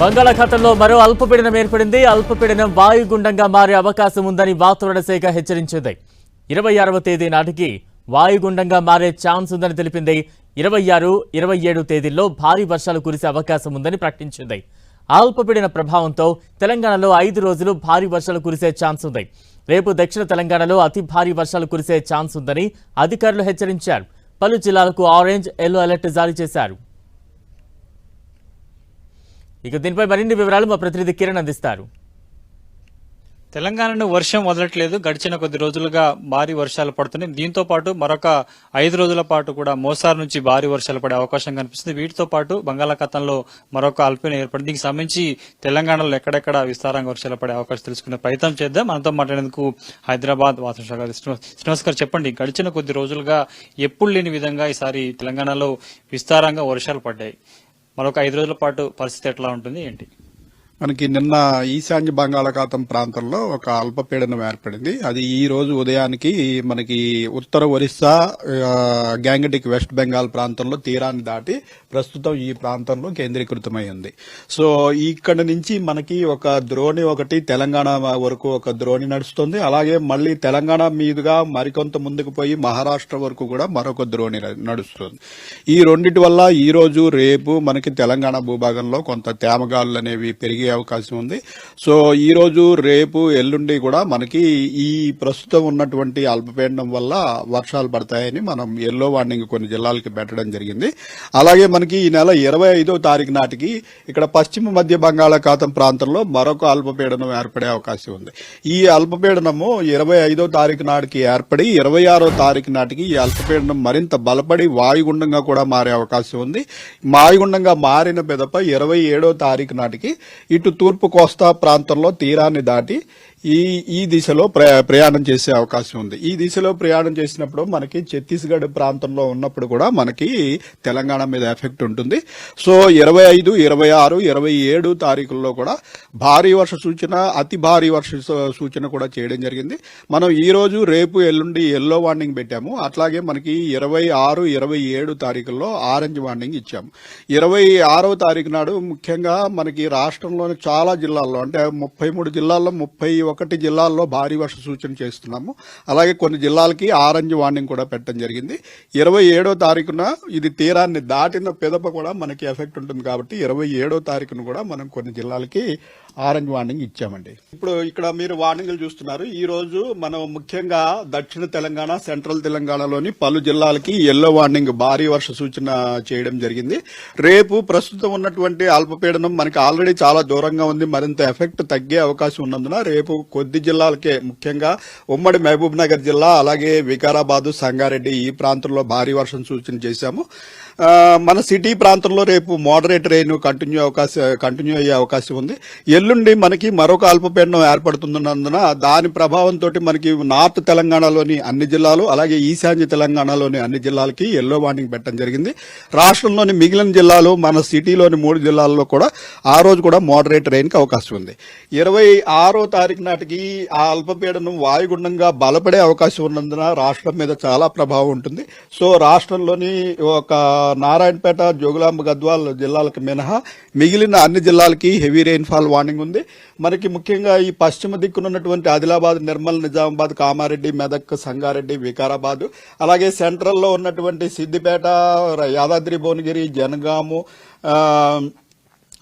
బంగాళాఖాతంలో మరో అల్పపీడనం ఏర్పడింది. అల్పపీడనం వాయుగుండంగా మారే అవకాశం ఉందని వాతావరణ శాఖ హెచ్చరించింది. ఇరవై ఆరవ తేదీ నాటికి వాయుగుండంగా మారే ఛాన్స్ ఉందని తెలిపింది. ఇరవై ఆరు ఇరవై ఏడు తేదీల్లో భారీ వర్షాలు కురిసే అవకాశం ఉందని ప్రకటించింది. అల్పపీడన ప్రభావంతో తెలంగాణలో ఐదు రోజులు భారీ వర్షాలు కురిసే ఛాన్స్ ఉంది. రేపు దక్షిణ తెలంగాణలో అతి భారీ వర్షాలు కురిసే ఛాన్స్ ఉందని అధికారులు హెచ్చరించారు. పలు జిల్లాలకు ఆరెంజ్ ఎల్లో అలర్ట్ జారీ చేశారు. ఇక దీనిపై మరిన్ని వివరాలు మా ప్రతినిధి కిరణ్ అందిస్తారు. తెలంగాణలో వర్షం వదలట్లేదు. గడిచిన కొద్ది రోజులుగా భారీ వర్షాలు పడుతున్నాయి. దీంతో పాటు మరొక ఐదు రోజుల పాటు కూడా మోసారు నుంచి భారీ వర్షాలు పడే అవకాశం కనిపిస్తుంది. వీటితో పాటు బంగాళాఖాతంలో మరొక అల్పీన ఏర్పడింది. దీనికి సంబంధించి తెలంగాణలో ఎక్కడెక్కడ విస్తారంగా వర్షాలు పడే అవకాశం తెలుసుకునే ప్రయత్నం చేద్దాం. మనతో మాట్లాడేందుకు హైదరాబాద్ వాతావరణ శాఖ శ్రీనివాస్ గారు చెప్పండి గడిచిన కొద్ది రోజులుగా ఎప్పుడు లేని విధంగా ఈసారి తెలంగాణలో విస్తారంగా వర్షాలు పడ్డాయి. మరొక ఐదు రోజుల పాటు పరిస్థితి ఎట్లా ఉంటుంది ఏంటి? మనకి నిన్న ఈశాన్య బంగాళాఖాతం ప్రాంతంలో ఒక అల్పపీడనం ఏర్పడింది. అది ఈ రోజు ఉదయానికి మనకి ఉత్తర ఒరిస్సా గ్యాంగటిక్ వెస్ట్ బెంగాల్ ప్రాంతంలో తీరాన్ని దాటి ప్రస్తుతం ఈ ప్రాంతంలో కేంద్రీకృతమై ఉంది. సో ఇక్కడ నుంచి మనకి ఒక ద్రోణి ఒకటి తెలంగాణ వరకు ఒక ద్రోణి నడుస్తుంది. అలాగే మళ్ళీ తెలంగాణ మీదుగా మరికొంత ముందుకు పోయి మహారాష్ట్ర వరకు కూడా మరొక ద్రోణి నడుస్తుంది. ఈ రెండిటి వల్ల ఈ రోజు రేపు మనకి తెలంగాణ భూభాగంలో కొంత తేమగాళ్ళు అనేవి పెరిగే అవకాశం ఉంది. సో ఈ రోజు రేపు ఎల్లుండి కూడా మనకి ఈ ప్రస్తుతం ఉన్నటువంటి అల్పపీడనం వల్ల వర్షాలు పడతాయని మనం ఎల్లో వార్నింగ్ కొన్ని జిల్లాలకి పెట్టడం జరిగింది. అలాగే మనకి ఈ నెల ఇరవై ఐదో తారీఖు నాటికి ఇక్కడ పశ్చిమ మధ్య బంగాళాఖాతం ప్రాంతంలో మరొక అల్పపీడనం ఏర్పడే అవకాశం ఉంది. ఈ అల్పపీడనము ఇరవై ఐదో తారీఖు నాటికి ఏర్పడి ఇరవై ఆరో తారీఖు నాటికి ఈ అల్పపీడనం మరింత బలపడి వాయుగుండంగా కూడా మారే అవకాశం ఉంది. వాయుగుండంగా మారిన పెదప ఇరవై ఏడో తారీఖు నాటికి ఇటు తూర్పు కోస్తా ప్రాంతంలో తీరాన్ని దాటి ఈ ఈ దిశలో ప్రయా- ప్రయాణం చేసే అవకాశం ఉంది. ఈ దిశలో ప్రయాణం చేసినప్పుడు మనకి ఛత్తీస్గఢ్ ప్రాంతంలో ఉన్నప్పుడు కూడా మనకి తెలంగాణ మీద ఎఫెక్ట్ ఉంటుంది. సో ఇరవై ఐదు ఇరవై ఆరు ఇరవై ఏడు తారీఖుల్లో కూడా భారీ వర్ష సూచన అతి భారీ వర్ష సూచన కూడా చేయడం జరిగింది. మనం ఈ రోజు రేపు ఎల్లుండి ఎల్లో వార్నింగ్ పెట్టాము. అట్లాగే మనకి ఇరవై ఆరు ఇరవై ఏడు తారీఖుల్లో ఆరెంజ్ వార్నింగ్ ఇచ్చాము. ఇరవై ఆరవ తారీఖు నాడు ముఖ్యంగా మనకి రాష్ట్రంలోని చాలా జిల్లాల్లో అంటే ముప్పై మూడు జిల్లాల్లో ముప్పై ఒకటి జిల్లాల్లో భారీ వర్ష సూచన చేస్తున్నాము. అలాగే కొన్ని జిల్లాలకి ఆరెంజ్ వార్నింగ్ కూడా పెట్టడం జరిగింది. ఇరవై ఏడో తారీఖున ఇది తీరాన్ని దాటిన పెదప కూడా మనకి ఎఫెక్ట్ ఉంటుంది కాబట్టి ఇరవై ఏడో తారీఖున కూడా మనం కొన్ని జిల్లాలకి ఆరెంజ్ వార్నింగ్ ఇచ్చామండి. ఇప్పుడు ఇక్కడ మీరు వార్నింగ్లు చూస్తున్నారు. ఈ రోజు మనం ముఖ్యంగా దక్షిణ తెలంగాణ సెంట్రల్ తెలంగాణలోని పలు జిల్లాలకి ఎల్లో వార్నింగ్ భారీ వర్ష సూచన చేయడం జరిగింది. రేపు ప్రస్తుతం ఉన్నటువంటి అల్పపీడనం మనకి ఆల్రెడీ చాలా దూరంగా ఉంది. మరింత ఎఫెక్ట్ తగ్గే అవకాశం ఉన్నందున రేపు కొద్ది జిల్లాలకే ముఖ్యంగా ఉమ్మడి మహబూబ్ నగర్ జిల్లా అలాగే వికారాబాదు సంగారెడ్డి ఈ ప్రాంతంలో భారీ వర్షం సూచన చేశాము. మన సిటీ ప్రాంతంలో రేపు మోడరేట్ రెయిన్ కంటిన్యూ అవకాశం కంటిన్యూ అయ్యే అవకాశం ఉంది. ఎల్లుండి మనకి మరొక అల్పపీడనం ఏర్పడుతున్నందున దాని ప్రభావంతో మనకి నార్త్ తెలంగాణలోని అన్ని జిల్లాలు అలాగే ఈశాన్య తెలంగాణలోని అన్ని జిల్లాలకి ఎల్లో వార్నింగ్ పెట్టడం జరిగింది. రాష్ట్రంలోని మిగిలిన జిల్లాలు మన సిటీలోని మూడు జిల్లాల్లో కూడా ఆ రోజు కూడా మోడరేట్ రెయిన్కి అవకాశం ఉంది. ఇరవై ఆరో తారీఖు నాటికి ఆ అల్పపీడనం వాయుగుండంగా బలపడే అవకాశం ఉన్నందున రాష్ట్రం మీద చాలా ప్రభావం ఉంటుంది. సో రాష్ట్రంలోని ఒక నారాయణపేట జోగులాంబ గద్వాల్ జిల్లాలకు మినహా మిగిలిన అన్ని జిల్లాలకి హెవీ రెయిన్ఫాల్ వార్నింగ్ ఉంది. మనకి ముఖ్యంగా ఈ పశ్చిమ దిక్కునున్నటువంటి ఆదిలాబాద్ నిర్మల్ నిజామాబాద్ కామారెడ్డి మెదక్ సంగారెడ్డి వికారాబాదు అలాగే సెంట్రల్లో ఉన్నటువంటి సిద్దిపేట యాదాద్రి భువనగిరి జనగాము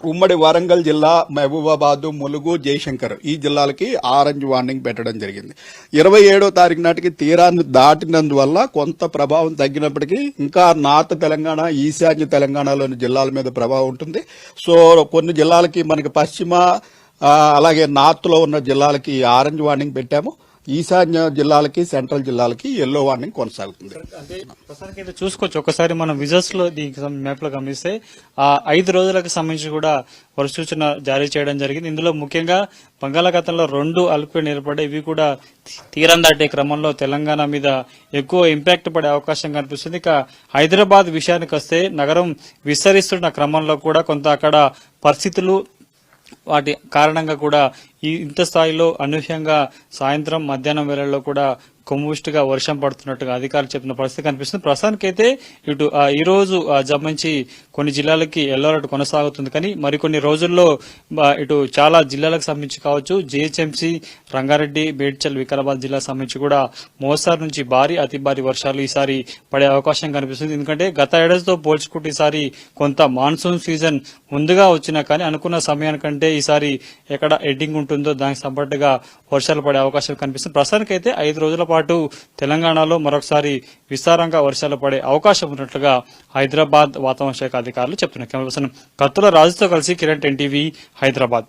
ఉమ్మడి వరంగల్ జిల్లా మహబూబాబాద్ ములుగు జయశంకర్ ఈ జిల్లాలకి ఆరెంజ్ వార్నింగ్ పెట్టడం జరిగింది. ఇరవై ఏడో తారీఖు నాటికి తీరాన్ని దాటినందువల్ల కొంత ప్రభావం తగ్గినప్పటికీ ఇంకా నార్త్ తెలంగాణ ఈశాన్య తెలంగాణలోని జిల్లాల మీద ప్రభావం ఉంటుంది. సో కొన్ని జిల్లాలకి మనకి పశ్చిమ అలాగే నార్త్లో ఉన్న జిల్లాలకి ఆరెంజ్ వార్నింగ్ పెట్టాము. ఈశాన్య జిల్లాలకి సెంట్రల్ జిల్లాలకి ఎల్లో వార్నింగ్ కొనసాగుతుంది. ప్రస్తుతానికి అయితే చూసుకోవచ్చు. ఒకసారి మనం విజువల్స్లో దీనికి మ్యాప్లో గమనిస్తే ఆ ఐదు రోజులకు సంబంధించి కూడా వరుస సూచన జారీ చేయడం జరిగింది. ఇందులో ముఖ్యంగా బంగాళాఖాతంలో రెండు అల్పపీడనం ఏర్పడ్డాయి ఇవి కూడా తీరం దాటే క్రమంలో తెలంగాణ మీద ఎక్కువ ఇంపాక్ట్ పడే అవకాశం కనిపిస్తుంది. ఇక హైదరాబాద్ విషయానికి వస్తే నగరం విస్తరిస్తున్న క్రమంలో కూడా కొంత అక్కడ పరిస్థితులు వాటి కారణంగా కూడా ఇంత స్థాయిలో అనూహ్యంగా సాయంత్రం మధ్యాహ్నం వేళల్లో కూడా కొమ్ముష్టిగా వర్షం పడుతున్నట్టుగా అధికారులు చెప్పిన పరిస్థితి కనిపిస్తుంది. ప్రస్తుతానికైతే ఇటు ఈ రోజు జమ్మించి కొన్ని జిల్లాలకి ఎల్లో అలర్ట్ కొనసాగుతుంది. కానీ మరికొన్ని రోజుల్లో ఇటు చాలా జిల్లాలకు సంబంధించి కావచ్చు జిహెచ్ఎంసీ రంగారెడ్డి మేడ్చల్ వికారాబాద్ జిల్లా సంబంధించి కూడా మోస్తారు నుంచి భారీ అతి భారీ వర్షాలు ఈసారి పడే అవకాశం కనిపిస్తుంది. ఎందుకంటే గత ఏడాదితో పోల్చుకుంటే ఈసారి కొంత మాన్సూన్ సీజన్ ముందుగా వచ్చినా కానీ అనుకున్న సమయానికంటే ఈసారి ఎక్కడ ఎడ్డింగ్ ఉంటుందో దానికి సంబట్టుగా వర్షాలు పడే అవకాశం కనిపిస్తుంది. ప్రస్తుతానికైతే ఐదు రోజుల పాటు పాటు తెలంగాణలో మరొకసారి విస్తారంగా వర్షాలు పడే అవకాశం ఉన్నట్లుగా హైదరాబాద్ వాతావరణ శాఖ అధికారులు చెప్తున్నారు. కెమెరా పర్సన్ కత్తుల రాజుతో కలిసి కిరణ్ ఎన్టీవీ హైదరాబాద్.